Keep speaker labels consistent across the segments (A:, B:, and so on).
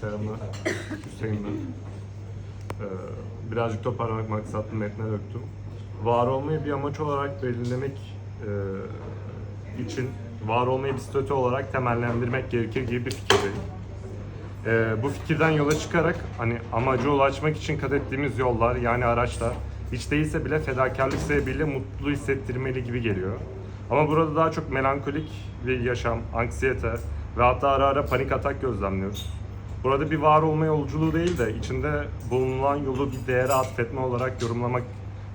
A: Selamlar. Hüseyin ben. Ee, birazcık toparlamak maksatlı metne döktüm. Var olmayı bir amaç olarak belirlemek e, için var olmayı bir statü olarak temellendirmek gerekir gibi bir fikirdeyim. Ee, bu fikirden yola çıkarak hani amaca ulaşmak için kat ettiğimiz yollar yani araçlar hiç değilse bile fedakarlık sebebiyle mutlu hissettirmeli gibi geliyor. Ama burada daha çok melankolik bir yaşam, anksiyete ve hatta ara ara panik atak gözlemliyoruz. Burada bir var olma yolculuğu değil de içinde bulunan yolu bir değere atfetme olarak yorumlamak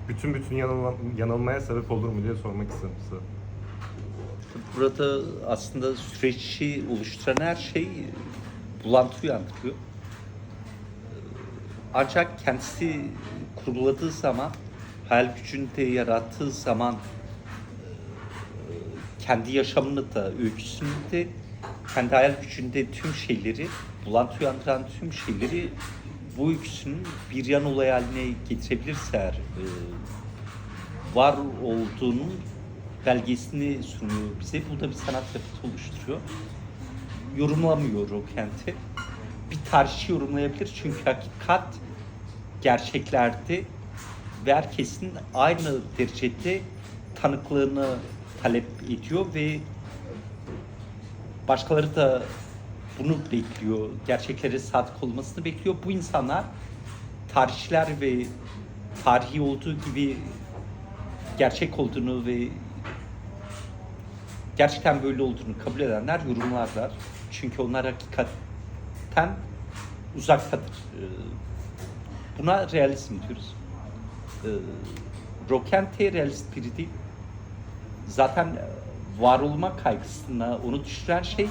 A: bütün bütün yanılma, yanılmaya sebep olur mu diye sormak istedim size.
B: Burada aslında süreci oluşturan her şey bulantı uyandırıyor. Ancak kendisi kuruladığı zaman, hayal gücünde yarattığı zaman kendi yaşamını da, öyküsünü de, kendi hayal gücünde tüm şeyleri, bulantı uyandıran tüm şeyleri bu öyküsünün bir yan olay haline getirebilirse eğer, e, var olduğunun belgesini sunuyor bize. Bu da bir sanat yapıtı oluşturuyor. Yorumlamıyor o kenti. Bir tarihçi yorumlayabilir çünkü hakikat gerçeklerde ve herkesin aynı derecede tanıklığını talep ediyor ve başkaları da bunu bekliyor. Gerçeklere sadık olmasını bekliyor. Bu insanlar tarihçiler ve tarihi olduğu gibi gerçek olduğunu ve gerçekten böyle olduğunu kabul edenler yorumlarlar. Çünkü onlar hakikatten uzaktadır. Ee, Buna realizm diyoruz. Ee, Rokente realist biri değil. Zaten var olma kaygısına onu düşüren şey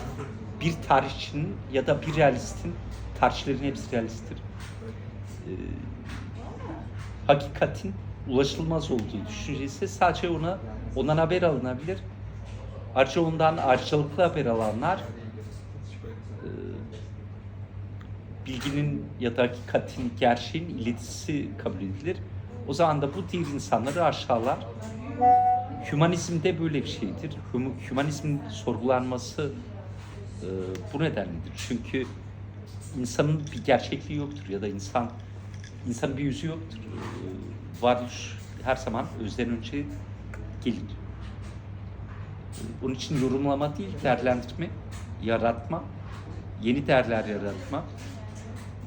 B: bir tarihçinin ya da bir realistin tarihçilerin hepsi realisttir. Ee, hakikatin ulaşılmaz olduğu düşüncesi sadece ona ondan haber alınabilir. Ayrıca ondan ayrıcalıklı haber alanlar e, bilginin ya da hakikatin, gerçeğin iletisi kabul edilir. O zaman da bu diğer insanları aşağılar. Hümanizm de böyle bir şeydir. Hüm- Hümanizmin sorgulanması e, bu nedenledir. Çünkü insanın bir gerçekliği yoktur ya da insan insanın bir yüzü yoktur. E, varoluş her zaman özden önce gelir. Onun için yorumlama değil, değerlendirme, yaratma, yeni değerler yaratma,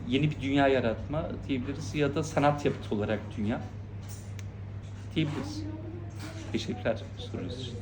B: yeni bir dünya yaratma diyebiliriz ya da sanat yapıtı olarak dünya diyebiliriz. Teşekkürler sorunuz için.